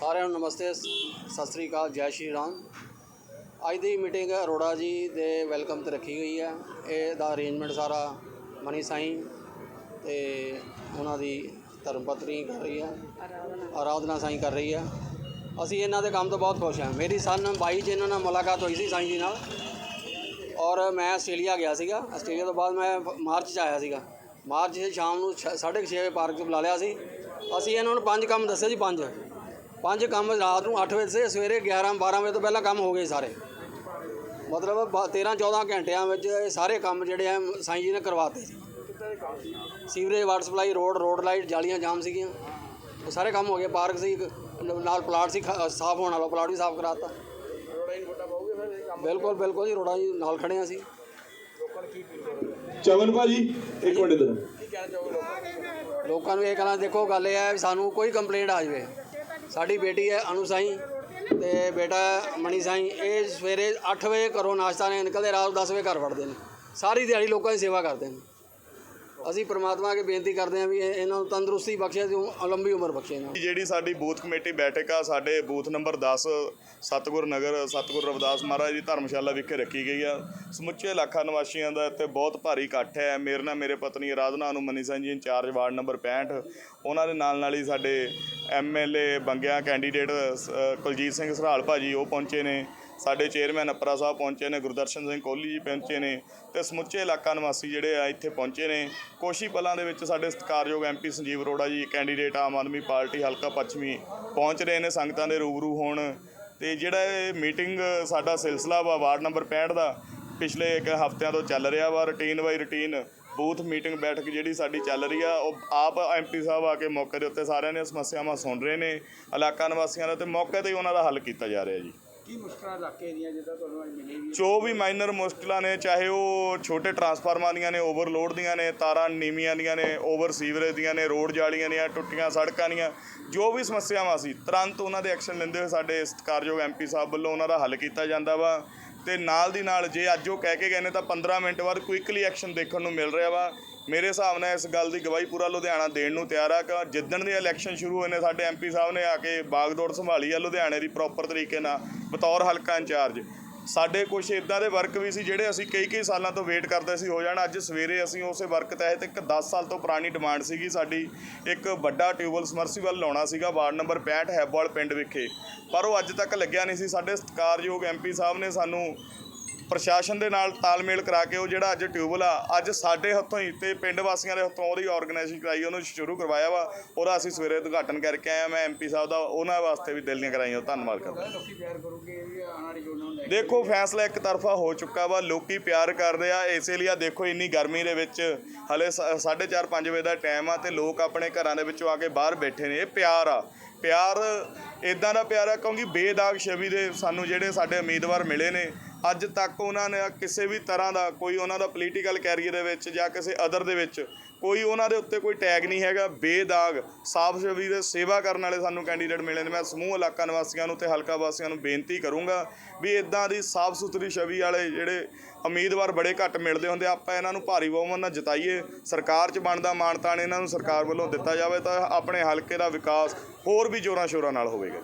ਸਾਰਿਆਂ ਨੂੰ ਨਮਸਤੇ ਸਤਿ ਸ੍ਰੀ ਅਕਾਲ, ਜੈ ਸ਼੍ਰੀ ਰਾਮ। ਅੱਜ ਦੀ ਮੀਟਿੰਗ ਅਰੋੜਾ ਜੀ ਦੇ ਵੈਲਕਮ ਤੇ ਰੱਖੀ ਗਈ ਹੈ। ਇਹ ਦਾ ਅਰੇਂਜਮੈਂਟ ਸਾਰਾ ਮਨੀ ਸਾਈਂ ਤੇ ਉਹਨਾਂ ਦੀ ਧਰਮਪਤਨੀ ਕਰ ਰਹੀ ਹੈ। ਆਰਾਧਨਾ ਸਾਈਂ ਕਰ ਰਹੀ ਹੈ। ਅਸੀਂ ਇਹਨਾਂ ਦੇ ਕੰਮ ਤੋਂ ਬਹੁਤ ਖੁਸ਼ ਹਾਂ। ਮੇਰੀ ਸਨ 22 ਚ ਇਹਨਾਂ ਨਾਲ ਮੁਲਾਕਾਤ ਹੋਈ ਸੀ ਸਾਈਂ ਜੀ ਨਾਲ। ਔਰ ਮੈਂ ਆਸਟ੍ਰੇਲੀਆ ਗਿਆ ਸੀਗਾ। ਆਸਟ੍ਰੇਲੀਆ ਤੋਂ ਬਾਅਦ ਮੈਂ ਮਾਰਚ ਚ ਆਇਆ ਸੀਗਾ। ਮਾਰਚ 'ਚ ਸ਼ਾਮ ਨੂੰ 6:30 ਵਜੇ ਪਾਰਕ 'ਚ ਬੁਲਾ ਲਿਆ ਸੀ। ਅਸੀਂ ਇਹਨਾਂ ਨੂੰ ਪੰਜ ਕੰਮ ਦੱਸੇ ਜੀ, ਪੰਜ। ਪੰਜ ਕੰਮ ਰਾਤ ਨੂੰ 8 ਵਜੇ ਸੇ ਸਵੇਰੇ 11 12 ਵਜੇ ਤੋਂ ਪਹਿਲਾਂ ਕੰਮ ਹੋ ਗਏ ਸਾਰੇ। ਮਤਲਬ 13 14 ਘੰਟਿਆਂ ਵਿੱਚ ਇਹ ਸਾਰੇ ਕੰਮ ਜਿਹੜੇ ਆ ਸਾਈਂ ਜੀ ਨੇ ਕਰਵਾਤੇ ਸੀ। Sewerage water supply road road light ਜਾਲੀਆਂ ਜਾਮ ਸੀਗੀਆਂ। ਉਹ ਸਾਰੇ ਕੰਮ ਹੋ ਗਏ ਪਾਰਕ ਸੀ ਨਾਲ ਪਲਾਟ ਸੀ ਸਾਫ਼ ਹੋਣ ਵਾਲਾ ਪਲਾਟ ਵੀ ਸਾਫ਼ ਕਰਾਤਾ। ਬਿਲਕੁਲ ਬਿਲਕੁਲ ਜੀ ਰੋੜਾ ਜੀ ਨਾਲ ਖੜੇ ਹਾਂ ਅਸੀਂ। ਚਵਨ ਭਾਜੀ ਇੱਕ ਮਿੰਟ ਇਧਰ। ਲੋਕਾਂ ਨੂੰ ਇਹ ਕਹਿਣਾ ਦੇਖੋ ਗੱਲ ਇਹ ਹੈ ਸਾਨੂੰ ਕੋਈ ਕੰਪਲੇਂਟ ਆ ਜਾਵੇ। ਸਾਡੀ ਬੇਟੀ ਹੈ ਅਨੂ ਸਾਈਂ ਤੇ ਬੇਟਾ ਮਣੀ ਸਾਈ। ਇਹ ਸਵੇਰੇ 8 ਵਜੇ ਘਰੋਂ ਨਾਸ਼ਤਾ ਨੇ ਨਿਕਲਦੇ, ਰਾਤ 10 ਵਜੇ ਘਰ ਵੜਦੇ ਨੇ। ਸਾਰੀ ਦਿਹਾੜੀ ਲੋਕਾਂ ਦੀ ਸੇਵਾ ਕਰਦੇ ਨੇ। ਅਸੀਂ ਪ੍ਰਮਾਤਮਾ ਅੱਗੇ ਬੇਨਤੀ ਕਰਦੇ ਹਾਂ ਵੀ ਇਹਨਾਂ ਨੂੰ ਤੰਦਰੁਸਤੀ ਬਖਸ਼ੇ ਤੇ ਲੰਬੀ ਉਮਰ ਬਖਸ਼ੇ ਇਹਨਾਂ ਜਿਹੜੀ ਸਾਡੀ ਬੂਥ ਕਮੇਟੀ ਬੈਠਕ ਆ, ਸਾਡੇ ਬੂਥ ਨੰਬਰ 10 ਸਤਗੁਰ ਨਗਰ, ਸਤਗੁਰ ਰਵਿਦਾਸ ਮਹਾਰਾਜ ਦੀ ਧਰਮਸ਼ਾਲਾ ਵਿਖੇ ਰੱਖੀ ਗਈ ਆ। ਸਮੁੱਚੇ ਇਲਾਕਾ ਨਿਵਾਸੀਆਂ ਦਾ ਇੱਥੇ ਬਹੁਤ ਭਾਰੀ ਇਕੱਠ ਹੈ। ਮੇਰੇ ਨਾਲ ਮੇਰੇ ਪਤਨੀ ਆਰਾਧਨਾ ਨੂੰ Mani Singh ji, incharge ward number 65 ਉਹਨਾਂ ਦੇ ਨਾਲ ਨਾਲ ਹੀ ਸਾਡੇ ਐਮਐਲਏ ਬੰਗਿਆ ਕੈਂਡੀਡੇਟ ਕੁਲਜੀਤ ਸਿੰਘ ਸਰਾਲ ਭਾਜੀ, ਉਹ ਪਹੁੰਚੇ ਨੇ। ਸਾਡੇ ਚੇਅਰਮੈਨ ਅਪਰਾ ਸਾਹਿਬ ਪਹੁੰਚੇ ਨੇ, ਗੁਰਦਰਸ਼ਨ ਸਿੰਘ ਕੋਹਲੀ ਜੀ ਪਹੁੰਚੇ ਨੇ ਤੇ ਸਮੁੱਚੇ ਇਲਾਕਾ ਨਿਵਾਸੀ ਜਿਹੜੇ ਆ ਇੱਥੇ ਪਹੁੰਚੇ ਨੇ। ਕੋਸ਼ੀ ਪਲਾਂ ਦੇ ਵਿੱਚ ਸਾਡੇ ਸਤਿਕਾਰਯੋਗ MP Sanjeev Arora ji candidate Aam Aadmi party ਹਲਕਾ ਪੱਛਮੀ ਪਹੁੰਚ ਰਹੇ ਨੇ, ਸੰਗਤਾਂ ਦੇ ਰੂਬਰੂ ਹੋਣ। ਤੇ ਜਿਹੜਾ ਇਹ ਮੀਟਿੰਗ ਸਾਡਾ ਸਿਲਸਿਲਾ ਵਾ, ਵਾਰਡ ਨੰਬਰ 65 ਦਾ, ਪਿਛਲੇ ਇੱਕ ਹਫ਼ਤਿਆਂ ਤੋਂ ਚੱਲ ਰਿਹਾ ਵਾ routine by routine booth meeting ਬੈਠਕ ਜਿਹੜੀ ਸਾਡੀ ਚੱਲ ਰਹੀ ਆ ਉਹ ਆਪ ਐਮਪੀ ਸਾਹਿਬ ਆ ਕੇ ਮੌਕੇ ਦੇ ਉੱਤੇ ਸਾਰਿਆਂ ਦੀਆਂ ਸਮੱਸਿਆਵਾਂ ਸੁਣ ਰਹੇ ਨੇ ਇਲਾਕਾ ਨਿਵਾਸੀਆਂ ਦਾ ਤੇ ਮੌਕੇ ਤੇ ਹੀ ਉਹਨਾਂ ਦਾ ਹੱਲ ਕੀਤਾ ਜਾ ਰਿਹਾ ਜੀ। ਕੀ ਮੁਸ਼ਕਲਾਂ ਇਲਾਕੇ ਦੀਆਂ ਜਿੱਦਾਂ ਤੁਹਾਨੂੰ ਅੱਜ ਮਿਲੇਗੀ ਜੋ ਵੀ ਮਾਈਨਰ ਮੁਸ਼ਕਲਾਂ ਨੇ ਚਾਹੇ ਉਹ ਛੋਟੇ ਟਰਾਂਸਫਾਰਮਾਂ ਦੀਆਂ ਨੇ ਓਵਰਲੋਡ ਦੀਆਂ ਨੇ ਤਾਰਾਂ ਨੀਵੀਆਂ ਦੀਆਂ ਨੇ ਓਵਰ ਸੀਵਰੇਜ ਦੀਆਂ ਨੇ ਰੋਡ ਜਾਲੀਆਂ ਦੀਆਂ ਟੁੱਟੀਆਂ ਸੜਕਾਂ ਦੀਆਂ ਜੋ ਵੀ ਸਮੱਸਿਆਵਾਂ ਸੀ ਤੁਰੰਤ ਉਹਨਾਂ ਦੇ ਐਕਸ਼ਨ ਲੈਂਦੇ ਹੋਏ ਸਾਡੇ ਸਤਿਕਾਰਯੋਗ ਐਮਪੀ ਸਾਹਿਬ ਵੱਲੋਂ ਉਹਨਾਂ ਦਾ ਹੱਲ ਕੀਤਾ ਜਾਂਦਾ ਵਾ। ਤੇ ਨਾਲ ਦੀ ਨਾਲ ਜੇ ਅੱਜ ਉਹ ਕਹਿ ਕੇ ਗਏ ਨੇ ਤਾਂ 15 ਮਿੰਟ ਬਾਅਦ ਕੁਇਕਲੀ ਐਕਸ਼ਨ ਦੇਖਣ ਨੂੰ ਮਿਲ ਰਿਹਾ ਵਾ। ਮੇਰੇ ਹਿਸਾਬ ਨਾਲ ਇਸ ਗੱਲ ਦੀ ਗਵਾਹੀ ਪੂਰਾ ਲੁਧਿਆਣਾ ਦੇਣ ਨੂੰ ਤਿਆਰ ਆ। ਕਿ ਜਿੱਦਣ ਦੇ ਇਲੈਕਸ਼ਨ ਸ਼ੁਰੂ ਹੋਏ ਨੇ, ਸਾਡੇ ਐਮਪੀ ਸਾਹਿਬ ਨੇ ਆ ਕੇ ਬਾਗਦੌੜ ਸੰਭਾਲੀ ਆ ਲੁਧਿਆਣੇ ਦੀ ਪ੍ਰੋਪਰ ਤਰੀਕੇ ਨਾਲ, ਬਤੌਰ ਹਲਕਾ ਇੰਚਾਰਜ। ਸਾਡੇ ਕੁਝ ਇਦਾਂ ਦੇ ਵਰਕ ਵੀ ਸੀ ਜਿਹੜੇ ਅਸੀਂ ਕਈ ਕਈ ਸਾਲਾਂ ਤੋਂ ਵੇਟ ਕਰਦੇ ਸੀ, ਹੋ ਜਾਣ ਅੱਜ ਸਵੇਰੇ ਅਸੀਂ ਉਸੇ ਵਰਕ ਤਹਿਤ ਇੱਕ 10 ਸਾਲ ਤੋਂ ਪੁਰਾਣੀ ਡਿਮਾਂਡ ਸੀਗੀ ਸਾਡੀ, ਇੱਕ ਵੱਡਾ ਟਿਊਬਲ ਸਮਰਸੀਬਲ ਲਾਉਣਾ ਸੀਗਾ, ਵਾਰਡ ਨੰਬਰ 65 ਹੈਬਵਾਲ ਪਿੰਡ ਵਿਖੇ। ਪਰ ਉਹ ਅੱਜ ਤੱਕ ਲੱਗਿਆ ਨਹੀਂ ਸੀ। ਸਾਡੇ ਸਤਿਕਾਰਯੋਗ ਐਮਪੀ ਸਾਹਿਬ ਨੇ ਸਾਨੂੰ ਪ੍ਰਸ਼ਾਸਨ ਦੇ ਨਾਲ ਤਾਲਮੇਲ ਕਰਾ ਕੇ ਉਹ ਜਿਹੜਾ ਅੱਜ ਟਿਊਬਲ ਆ, ਅੱਜ ਸਾਡੇ ਹੱਥੋਂ ਹੀ ਤੇ ਪਿੰਡ ਵਾਸੀਆਂ ਦੇ ਹੱਥੋਂ ਉਹਦੀ ਆਰਗੇਨਾਈਜੇਸ਼ਨ ਕਰਾਈ, ਉਹਨੂੰ ਸ਼ੁਰੂ ਕਰਵਾਇਆ ਵਾ। ਉਹਦਾ ਅਸੀਂ ਸਵੇਰੇ ਉਦਘਾਟਨ ਕਰਕੇ ਆਏ ਆ, ਮੈਂ ਐਮਪੀ ਸਾਹਿਬ ਦਾ, ਉਹਨਾਂ ਵਾਸਤੇ ਵੀ ਦਿਲ ਦੀਆਂ ਕਰਾਈਆਂ ਧੰਨਵਾਦ ਕਰਦਾ। ਦੇਖੋ, ਫੈਸਲਾ ਇੱਕ ਤਰਫਾ ਹੋ ਚੁੱਕਾ ਵਾ, ਲੋਕੀ ਪਿਆਰ ਕਰਦੇ ਆ, ਇਸੇ ਲਈ ਆ ਦੇਖੋ ਇੰਨੀ ਗਰਮੀ ਦੇ ਵਿੱਚ ਹਲੇ 4:30 5 ਵਜੇ ਦਾ ਟਾਈਮ ਆ ਤੇ ਲੋਕ ਆਪਣੇ ਘਰਾਂ ਦੇ ਵਿੱਚੋਂ ਆ ਕੇ ਬਾਹਰ ਬੈਠੇ ਨੇ, ਇਹ ਪਿਆਰ ਆ। ਪਿਆਰ ਇਦਾਂ ਦਾ ਪਿਆਰ ਆ ਕਿਉਂਕਿ ਬੇਦਾਗ ਛਵੀ ਦੇ ਸਾਨੂੰ ਜਿਹੜੇ ਸਾਡੇ ਉਮੀਦਵਾਰ ਮਿਲੇ ਨੇ ਅੱਜ ਤੱਕ ਉਹਨਾਂ ਨੇ ਕਿਸੇ ਵੀ ਤਰ੍ਹਾਂ ਦਾ ਕੋਈ ਉਹਨਾਂ ਦਾ ਪੋਲੀਟੀਕਲ ਕੈਰੀਅਰ ਦੇ ਵਿੱਚ ਜਾਂ ਕਿਸੇ ਅਦਰ ਦੇ ਵਿੱਚ ਕੋਈ ਉਹਨਾਂ ਦੇ ਉੱਤੇ ਕੋਈ ਟੈਗ ਨਹੀਂ ਹੈਗਾ, ਬੇਦਾਗ ਸਾਫ਼ ਛਵੀ ਦੇ ਸੇਵਾ ਕਰਨ ਵਾਲੇ ਸਾਨੂੰ ਕੈਂਡੀਡੇਟ ਮਿਲੇ ਨੇ। ਮੈਂ ਸਮੂਹ ਇਲਾਕਾ ਨਿਵਾਸੀਆਂ ਨੂੰ ਤੇ ਹਲਕਾ ਵਾਸੀਆਂ ਨੂੰ ਬੇਨਤੀ ਕਰੂੰਗਾ ਵੀ ਇਦਾਂ ਦੀ ਸਾਫ਼ ਸੁਥਰੀ ਛਵੀ ਵਾਲੇ ਜਿਹੜੇ ਉਮੀਦਵਾਰ ਬੜੇ ਘੱਟ ਮਿਲਦੇ ਹੁੰਦੇ, ਆਪਾਂ ਇਹਨਾਂ ਨੂੰ ਭਾਰੀ ਬਹੁਮਤ ਨਾਲ ਜਿਤਾਈਏ। ਸਰਕਾਰ 'ਚ ਬਣਦਾ ਮਾਨਤਾਨ ਇਹਨਾਂ ਨੂੰ ਸਰਕਾਰ ਵੱਲੋਂ ਦਿੱਤਾ ਜਾਵੇ ਤਾਂ ਆਪਣੇ ਹਲਕੇ ਦਾ ਵਿਕਾਸ ਹੋਰ ਵੀ ਜ਼ੋਰਾਂ ਸ਼ੋਰਾਂ ਨਾਲ ਹੋਵੇਗਾ।